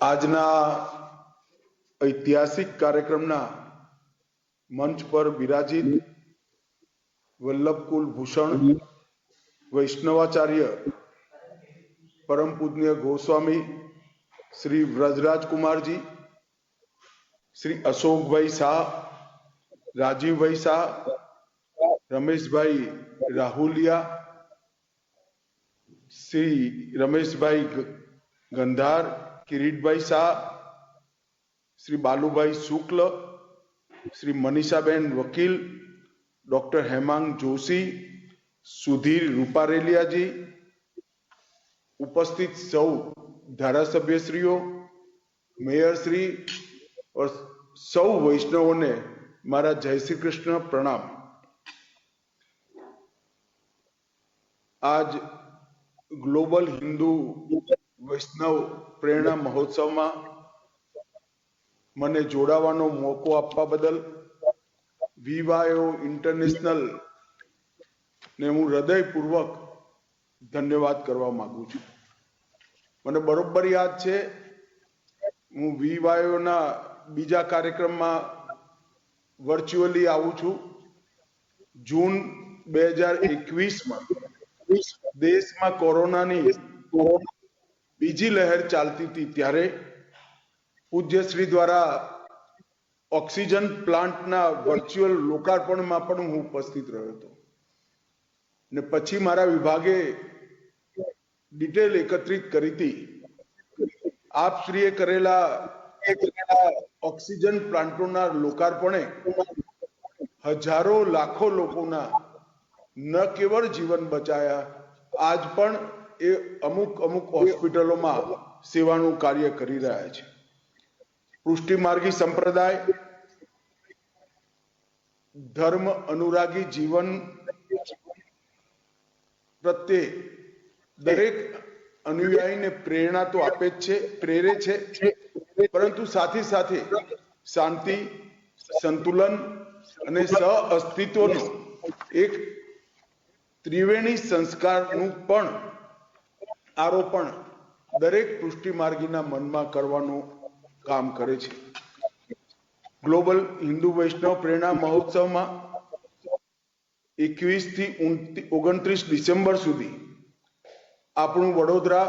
આજના ઐતિહાસિક કાર્યક્રમના મંચ પર બિરાજિત વલ્લભકુલ ભૂષણ વૈષ્ણવાચાર્ય પરમ પૂજ્ય ગોસ્વામી શ્રી વ્રજરાજ કુમારજી શ્રી અશોકભાઈ શાહ રાજીવભાઈ શાહ રમેશભાઈ રાહુલિયા શ્રી રમેશભાઈ ગ- ગંધાર કિરીટભાઈ શાહ, શ્રી બાલુભાઈ શુક્લ, શ્રી મનીષાબેન વકીલ, ડોક્ટર હેમાંગ જોશી, સુધીર રૂપારેલિયાજી ઉપસ્થિત સૌ ધારાસભ્યશ્રીઓ મેયરશ્રી ઓર સૌ વૈષ્ણવોને મારા જય શ્રી કૃષ્ણ પ્રણામ. આજ ગ્લોબલ હિન્દુ વૈષ્ણવ પ્રેરણા મહોત્સવમાં મને જોડાવાનો મોકો આપવા બદલ વિવાયો ઇન્ટરનેશનલ ને હું હૃદયપૂર્વક ધન્યવાદ કરવા માંગુ છું. મને બરોબર યાદ છે, હું વિવાયોના બીજા કાર્યક્રમમાં વર્ચ્યુઅલી આવું છું. જૂન બે હજાર એકવીસમાં દેશમાં કોરોનાની બીજી લહેર ચાલતી હતી ત્યારે પૂજ્યશ્રી દ્વારા ઓક્સિજન પ્લાન્ટના વર્ચ્યુઅલ લોકાર્પણમાં પણ હું ઉપસ્થિત રહ્યો હતો. ને પછી મારા વિભાગે ડિટેલ એકત્રિત કરી હતી. આપશ્રીએ કરેલા ઓક્સિજન પ્લાન્ટોના લોકાર્પણે હજારો લાખો લોકોના ન કેવળ જીવન બચાયા, આજ પણ એ અમુક અમુક હોસ્પિટલોમાં સેવાનું કાર્ય કરી રહ્યા છે. પુષ્ટિમાર્ગી સંપ્રદાય ધર્મ અનુરાગી જીવન પ્રત્યે દરેક અનુયાયીને પ્રેરણા તો આપે જ છે પ્રેરે છે. પરંતુ સાથે સાથે શાંતિ સંતુલન અને સહ અસ્તિત્વનો એક ત્રિવેણી સંસ્કારનું પણ આરોપણ દરેક પુષ્ટિમાર્ગીના મનમાં કરવાનું કામ કરે છે. ગ્લોબલ હિન્દુ વૈષ્ણવ પ્રેરણા મહોત્સવમાં એકવીસથી ઓગણત્રીસ ડિસેમ્બર સુધી આપણું વડોદરા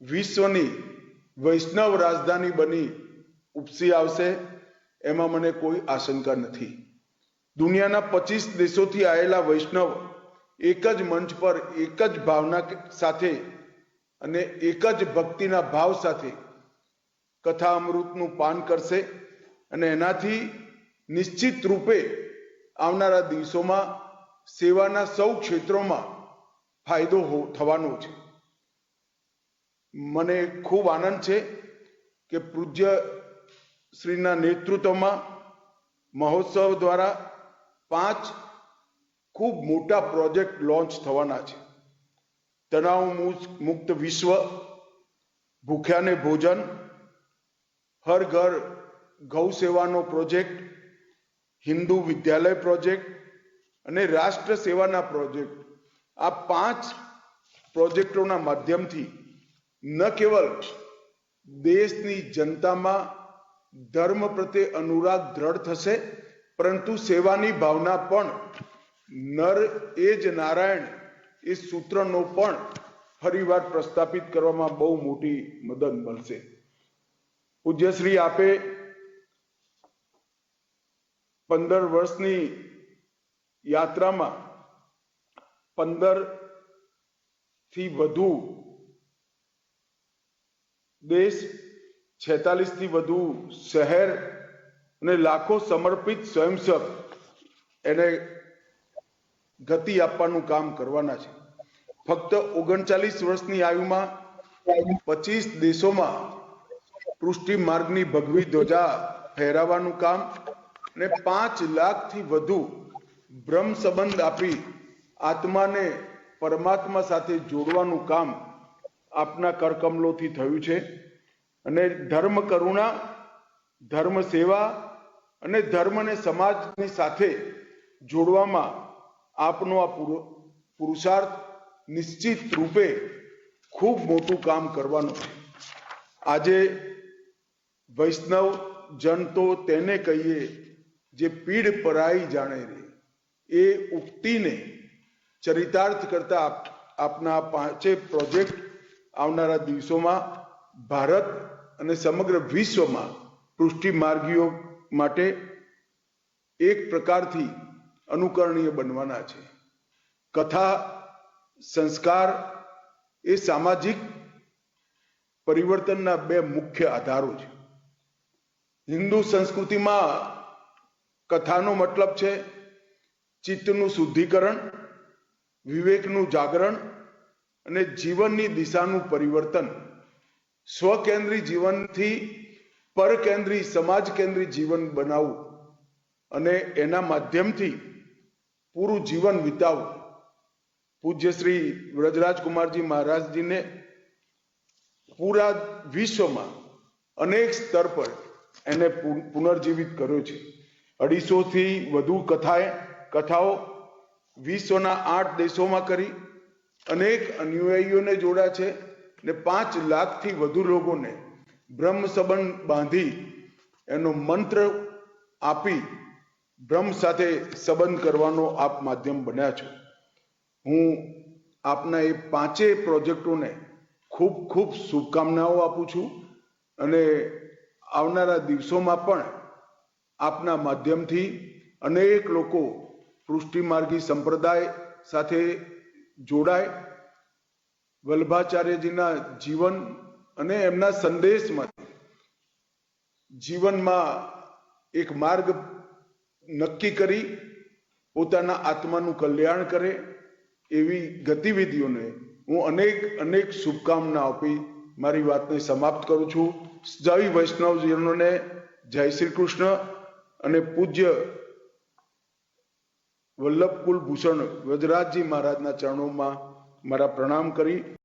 વિશ્વની વૈષ્ણવ રાજધાની બની ઉપસી આવશે એમાં મને કોઈ આશંકા નથી. દુનિયાના પચીસ દેશોથી આવેલા વૈષ્ણવ એક જ મંચ પર એક જ ભાવના સાથે અને એક જ ભક્તિના ભાવ સાથે કથા અમૃતનું પાન કરશે અને એનાથી નિશ્ચિત રૂપે આવનારા દિવસોમાં સેવાના સૌ ક્ષેત્રોમાં ફાયદો થવાનો છે. મને ખૂબ આનંદ છે કે પૂજ્ય શ્રીના નેતૃત્વમાં મહોત્સવ દ્વારા પાંચ ખૂબ મોટા પ્રોજેક્ટ લોન્ચ થવાના છે. તણાવ મુક્ત- વિશ્વ, ભૂખ્યાને ભોજન, હર ઘર ગૌ સેવાનો પ્રોજેક્ટ, હિન્દુ વિદ્યાલય પ્રોજેક્ટ અને રાષ્ટ્ર સેવાના પ્રોજેક્ટ. આ પાંચ પ્રોજેક્ટોના માધ્યમથી ન કેવલ દેશની જનતામાં ધર્મ પ્રત્યે અનુરાગ દ્રઢ થશે, પરંતુ સેવાની ભાવના પણ નર એ જ નારાયણ એ સૂત્રનો પણ ફરીવાર પ્રસ્થાપિત કરવામાં બહુ મોટી મદદ મળશે. પૂજ્યશ્રી આપે પંદર વર્ષની યાત્રામાં પંદરથી વધુ દેશ, છેતાલીસથી વધુ શહેર અને લાખો સમર્પિત સ્વયંસેવક એને ગતિ આપવાનું કામ કરવાના છે. ફક્ત ઓગણચાલીસ વર્ષની આયુમાં પચીસ દેશોમાં પૃષ્ટિ માર્ગની ભગવી ધ્વજા ફહેરાવાનું કામ અને પાંચ લાખથી વધુ બ્રહ્મ સંબંધ આપી આત્માને પરમાત્મા સાથે જોડવાનું કામ આપના કરકમલોથી થયું છે. અને ધર્મ કરુણા, ધર્મ સેવા અને ધર્મને સમાજની સાથે જોડવામાં આપનો આ પુરુ- પુરુષાર્થ નિશ્ચિત રૂપે ખૂબ મોટું કામ કરવાનું છે. આજે વૈષ્ણવ જન તો તેને કહીએ, જે પીડ પરાઈ જાણે રે, એ ઉક્તિને ચરિતાર્થ કરતા આપ- આપના પાંચે પ્રોજેક્ટ આવનારા દિવસોમાં ભારત અને સમગ્ર વિશ્વમાં પૃષ્ટિ માર્ગીઓ માટે એક પ્રકારથી અનુકરણીય બનવાના છે. કથા, સંસ્કાર એ સામાજિક પરિવર્તનના બે મુખ્ય આધારો છે. હિન્દુ સંસ્કૃતિમાં કથાનો મતલબ છે ચિત્તનું શુદ્ધિકરણ, વિવેકનું જાગરણ અને જીવનની દિશાનું પરિવર્તન. સ્વકેન્દ્રી જીવનથી પરકેન્દ્રી સમાજ કેન્દ્રી જીવન બનાવવું અને એના માધ્યમથી પૂરું જીવન વિતાવું. પૂજ્ય શ્રી વ્રજરાજકુમારજી મહારાજજીને પૂરા વિશ્વમાં અનેક સ્તર પર એને પુનર્જીવિત કર્યો છે. અઢીસોથી વધુ કથાએ, કથાઓ વિશ્વના આઠ દેશોમાં કરી, અનેક અનુયાયીઓને જોડ્યા છે ને પાંચ લાખથી વધુ લોકોને બ્રહ્મ સંબંધ બાંધી એનો મંત્ર આપી બ્રહ્મ સાથે સંબંધ કરવાનો આપ માધ્યમ બન્યા છો. હું આપના એ પાંચેય પ્રોજેક્ટોને ખૂબ ખૂબ શુભકામનાઓ આપું છું અને આવનારા દિવસોમાં પણ આપના માધ્યમથી અનેક લોકો પૃષ્ટિમાર્ગી સંપ્રદાય સાથે જોડાય. વલ્ભાચાર્યજીના જીવન અને એમના સંદેશમાંથી જીવનમાં એક માર્ગ નક્કી કરી પોતાના આત્માનું કલ્યાણ કરે એવી ગતિવિધિઓને હું અનેક અનેક શુભકામના આપી મારી વાતને સમાપ્ત કરું છું. જય વૈષ્ણવજીઓને જય શ્રી કૃષ્ણ અને પૂજ્ય વલ્લભ કુલભૂષણ વજરાજજી મહારાજના ચરણોમાં મારા પ્રણામ કરી.